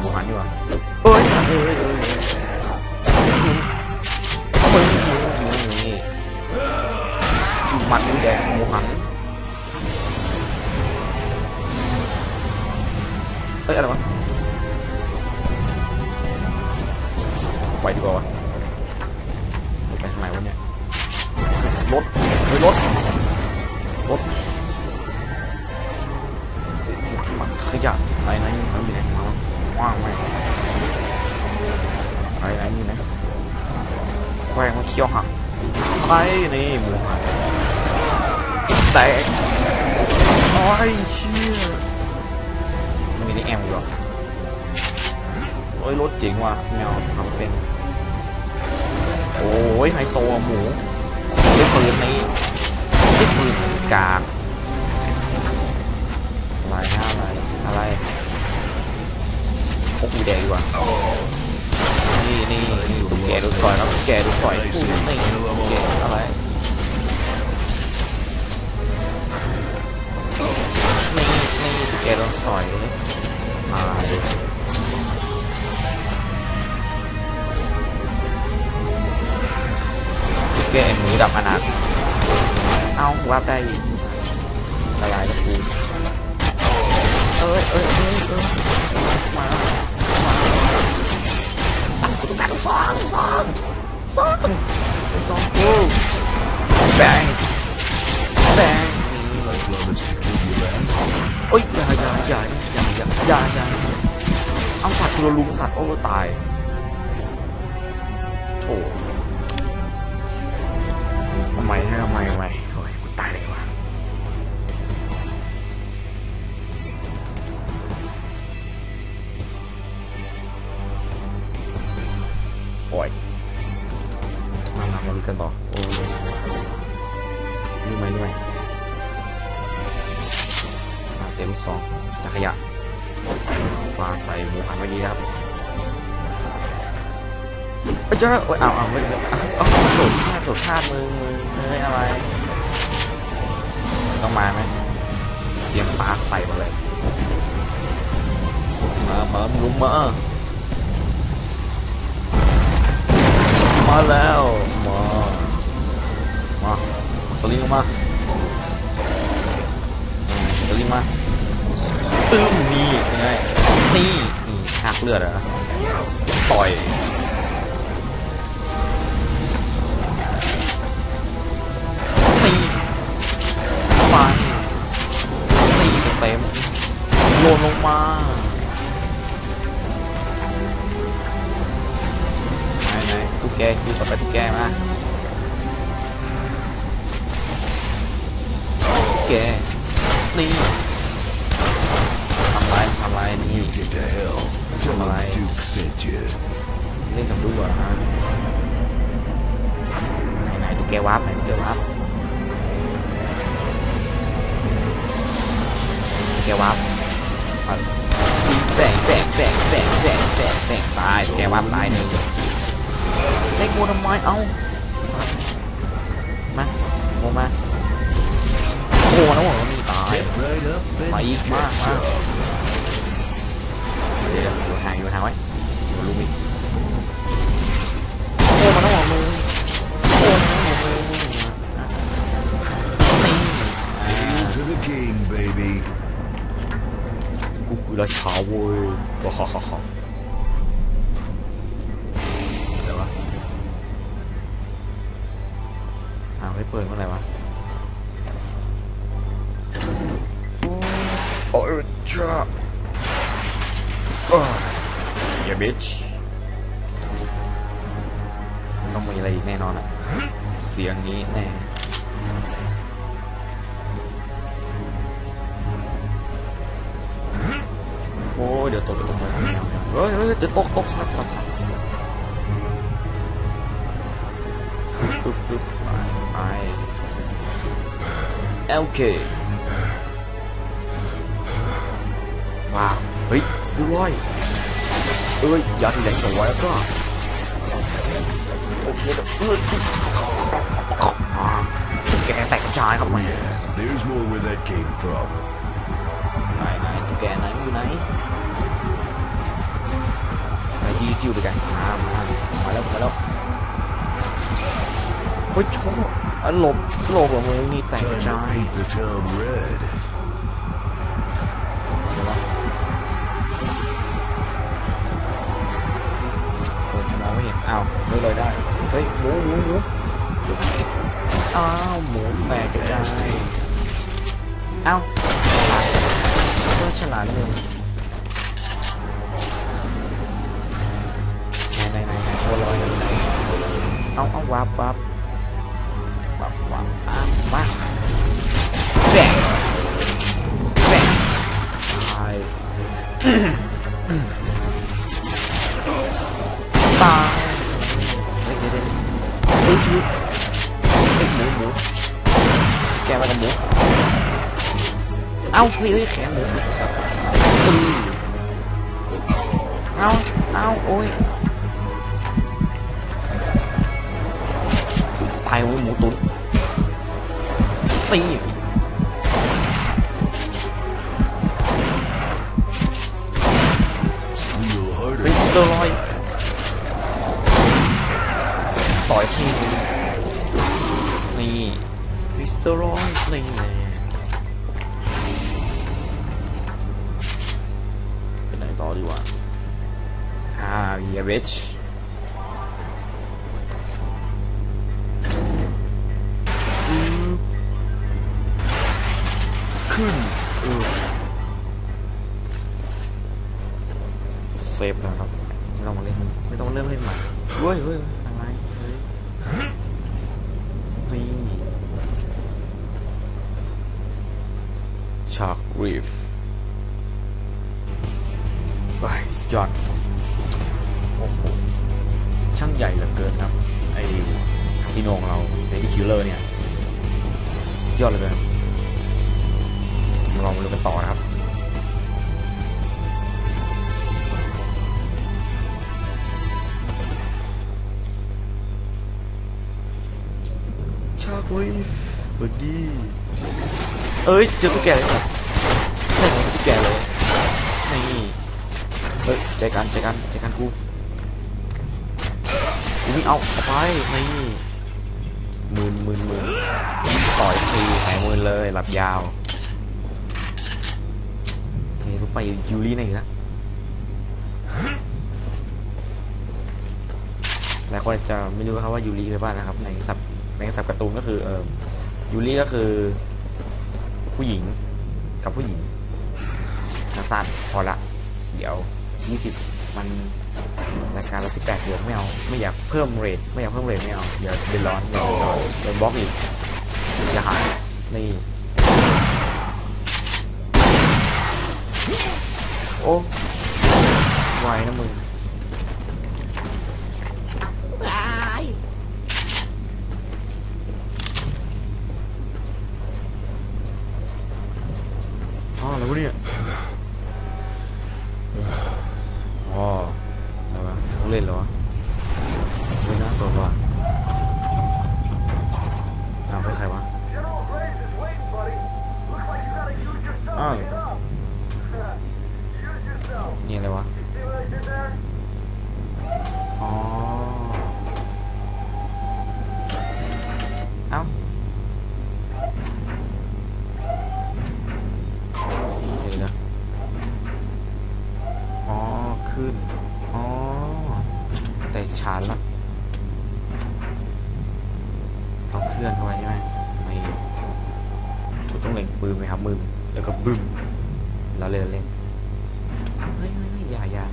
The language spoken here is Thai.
หมูหันดีกว่าเอ้ยเอ้ยเอ้ยเอ้ยเอามือนี่นี่อยู่หมัดอยู่แดงหมูหันเอ้ยอะไรวะไปดีกว่าวะตกไปทางไหนวะเนี่ยรถเฮ้ยรถรถมันขยะอะไรนะนี่มันมีไหนมา ว่างไหมอะไรไหนนี่นะแควงมันเคี้ยวหักไปนี่หมูหันแตกโอ้ยเชี่ยมันมีในแอมอยู่หรอโอ้ยรถเจ๋งว่ะแมวทำเป็นโอ้ยไฮโซอะหมูได้ปืนนี้ได้ปืนกากอะไรนะอะไรอะไร พกกูแดงดีกว่า นี่นี่นี่ตุ๊กแกดูสอยครับตุ๊กแกดูสอยกูนี่ตุ๊กแกอะไรนี่นี่ตุ๊กแกโดนสอยตายตุ๊กแกหมูดับอนาถเอ้าวับได้อีกละลายกับกูเอ้ยเอ้ยเอ้ยเอ้ยมา ต้องการสองสองสองสองกูแบงแบงโอ้ยอย่าอย่าอย่าอย่าอย่าอย่าอย่าเอาสัตว์กูโดนลุมสัตว์โอ้ตายโถ นี่ไหมนี่ไหมเต็มสองจักรยะปลาใส่หมูหันเมื่อกี้ครับเอ้ยเจ้าโอ้ยเอาเอาไม่เอาเอาเอาโดดพลาดโดดพลาดมือมือเฮ้ยอะไร ต้องมาไหมเตรียมปลาใส่มาเลย มามาลุงมา มาแล้ว มา มาสลิงมาสลิงมาปึ้มนี่ยังไงนี่นี่หักเลือดเหรอต่อยตีฟันตีเต็มโยนลงมาไหนไหนตุ๊กแกคิวต่อไปตุ๊กแกมา แก นี่ทำไรทำไรนี่ You get to hell. Tell him Alright. Duke sent you. เล่นกับดูเหรอฮะไหนไหนตุ๊กแกวาร์ปไหนตุ๊กแกวาร์ปตุ๊กแกวาร์ปแบ่งแบ่งแบ่งแบ่งแบ่งแบ่งแบ่งตายแกวาร์ปตายหนึ่งเล็กกูทำไมเอ้ามาโมมา โอ้น้องหัวมีตาย Get right up and Mày get má, má. some. เดี๋ยวอยู่ห่างอยู่ห่างไว้เดี๋ยวลุงอีกโอ้มันต้องหัวมือโอ้มันต้องหัวมือนี่ to the king, baby. กูคือราชาเว้ยว้าฮ่าฮ่าฮ่าอะไรวะอ้าวไม่เปิดเมื่อไหร่วะ โอ้ยจ้าโอ้ยอย่าบิชต้องมีอะไรอีกแน่นอนอะเสียงนี้แน่โอ้เดี๋ยวตกไปตรงนั้นเฮ้ยเฮ้ยเดี๋ยวตกตกสัตว์สัตว์สัตว์ปึ๊บปึ๊บไปไปโอเค ว้าว เฮ้ยสตูร้อย เอ้ยยาที่แหลงสวยแล้วก็โอเคเดี๋ยวเอ้ยอ่าแกแตกกระจายครับมัน Yeah, there's more where that came from. ไหนไหนตุ๊กแกไหนอยู่ไหนคิวด้วยกันมามามาแล้วมาแล้วเฮ้ยชอบอะหลบหลบกับมึงนี่แต่ง Time ใจ to paint the town red. เดี๋ย อ้าวหมูแตกกระจายอ้าวก็ฉลาดเลยไหนไหนไหนไหนตัวลอยไหนไหนเอาเอาวับวับวับวับอะมาแบกแบกตาย ตายเฮ้ยเดี๋ยวเดี๋ยวเฮ้ยชีวิตเฮ้ยหมูหมูแกมากับหมูเอ้าเฮ้ยเฮ้ยแข นหมูสัตว์อือเอาเอาโอ้ยตายหมูหมูตุ๋นตี Squeal ฟ harder. ริสเตอร์ลอนี่ฟริสเตอร์ลอยนี่แหละไปไหนต่อดีวะอ่าเยเวชขึ้นเออเซฟแล้วครับไม่ต้องมาเล่นไม่ต้องเริ่มเล่นใหม่เฮ้ยเฮ้ยอะไรเฮ้ยนี่ ชาร์กรีฟไปสุดยอดโอ้โหช่างใหญ่เหลือเกินครับ ไอ้คาสิโนของเราในที่คิวเลอร์เนี่ยสุดยอดเหลยครับมาลองมาดูกันต่อนะครับชาร์กรีฟบดดี้ เอ้ยเจอตุ๊กแกเลยใช่ไหมตุ๊กแกเลยนี่เฮ้ยใจกันใจกันใจกันกูกูวิ่งเอาไปนี่หมื่นหมื่นหมื่นต่อยทีหายหมื่นเลยหลับยาวโอเครูไปยูริไหนนะหลายคนจะไม่รู้ครับว่ายูริคือบ้านนะครับในสับในสับการ์ตูนก็คือเออยูริก็คือ ผู้หญิงกับผู้หญิงสั้นๆพอละ เดี๋ยว 20 มันรายการละ18เดือนไม่เอาไม่อยากเพิ่มเรทไม่อยากเพิ่มเรทไม่เอาเดี๋ยวเดือดร้อนเดี๋ยวเดือดร้อนโดนบล็อกอีกจะหายนี่โอ้ไวนะมึงอ๋ออะไรวะ เนี่ยอ๋ออะไรวะเขาเล่นเหรอวะาร์จละต้องเคลื่อนเข้าไปใช่ไหมไม่กูต้องเล็งปืนไหมครับมือแล้วก็บึ้มแล้วเล่นเล่นเฮ้ยเฮ้ยเฮ้ยอย่าอย่า